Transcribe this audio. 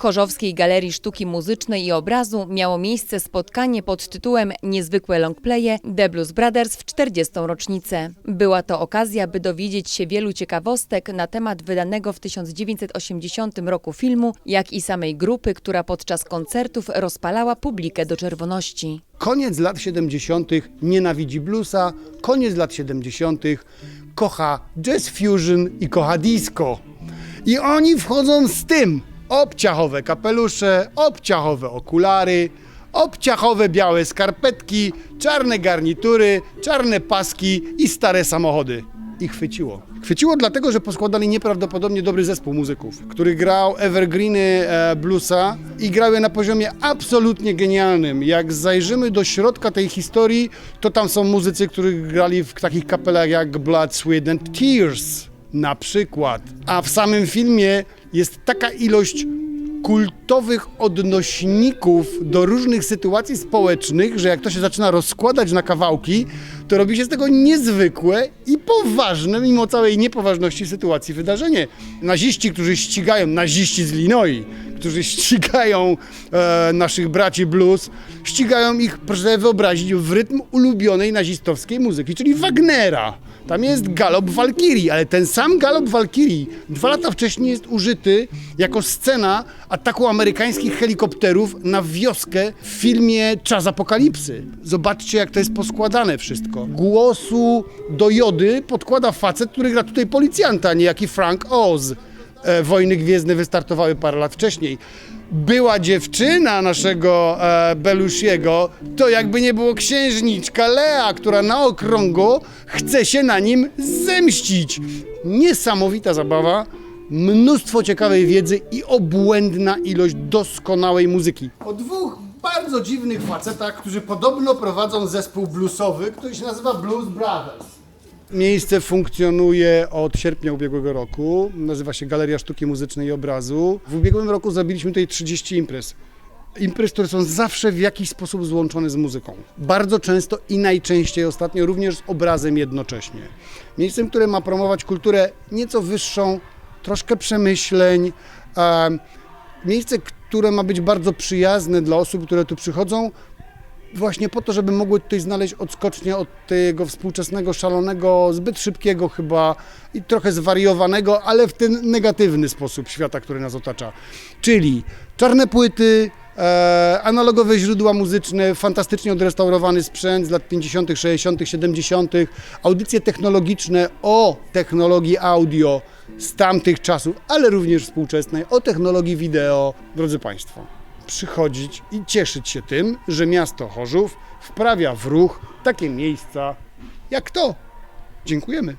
Chorzowskiej Galerii Sztuki Muzycznej i Obrazu miało miejsce spotkanie pod tytułem Niezwykłe longplaye The Blues Brothers w 40. rocznicę. Była to okazja, by dowiedzieć się wielu ciekawostek na temat wydanego w 1980 roku filmu, jak i samej grupy, która podczas koncertów rozpalała publikę do czerwoności. Koniec lat 70. nienawidzi bluesa, koniec lat 70. kocha jazz fusion i kocha disco. I oni wchodzą z tym. Obciachowe kapelusze, obciachowe okulary, obciachowe białe skarpetki, czarne garnitury, czarne paski i stare samochody. I chwyciło. Chwyciło dlatego, że poskładali nieprawdopodobnie dobry zespół muzyków, który grał evergreeny e, bluesa i grał je na poziomie absolutnie genialnym. Jak zajrzymy do środka tej historii, to tam są muzycy, którzy grali w takich kapelach jak Blood, Sweat and Tears na przykład. A w samym filmie jest taka ilość kultowych odnośników do różnych sytuacji społecznych, że jak to się zaczyna rozkładać na kawałki, to robi się z tego niezwykłe i poważne, mimo całej niepoważności sytuacji, wydarzenie. Naziści, którzy ścigają, naziści z Illinois, którzy ścigają e, naszych braci blues, ścigają ich, proszę sobie wyobrazić, w rytm ulubionej nazistowskiej muzyki, czyli Wagnera. Tam jest galop Walkirii, ale ten sam galop Walkirii dwa lata wcześniej jest użyty jako scena ataku amerykańskich helikopterów na wioskę w filmie Czas Apokalipsy. Zobaczcie, jak to jest poskładane wszystko. Głosu do Jody podkłada facet, który gra tutaj policjanta, niejaki Frank Oz. E, Wojny Gwiezdne wystartowały parę lat wcześniej. Była dziewczyna naszego e, Belushiego, to jakby nie było księżniczka Lea, która na okrągło chce się na nim zemścić. Niesamowita zabawa, mnóstwo ciekawej wiedzy i obłędna ilość doskonałej muzyki. O dwóch bardzo dziwnych facetach, którzy podobno prowadzą zespół bluesowy, który się nazywa Blues Brothers. Miejsce funkcjonuje od sierpnia ubiegłego roku. Nazywa się Galeria Sztuki Muzycznej i Obrazu. W ubiegłym roku zrobiliśmy tutaj 30 imprez. Imprez, które są zawsze w jakiś sposób złączone z muzyką. Bardzo często i najczęściej ostatnio również z obrazem jednocześnie. Miejscem, które ma promować kulturę nieco wyższą, troszkę przemyśleń. Miejsce, które ma być bardzo przyjazne dla osób, które tu przychodzą, właśnie po to, żeby mogły tutaj znaleźć odskocznię od tego współczesnego, szalonego, zbyt szybkiego chyba i trochę zwariowanego, ale w ten negatywny sposób świata, który nas otacza. Czyli czarne płyty, e, analogowe źródła muzyczne, fantastycznie odrestaurowany sprzęt z lat 50., 60., 70., audycje technologiczne o technologii audio z tamtych czasów, ale również współczesnej, o technologii wideo. Drodzy Państwo, przychodzić i cieszyć się tym, że miasto Chorzów wprawia w ruch takie miejsca jak to. Dziękujemy.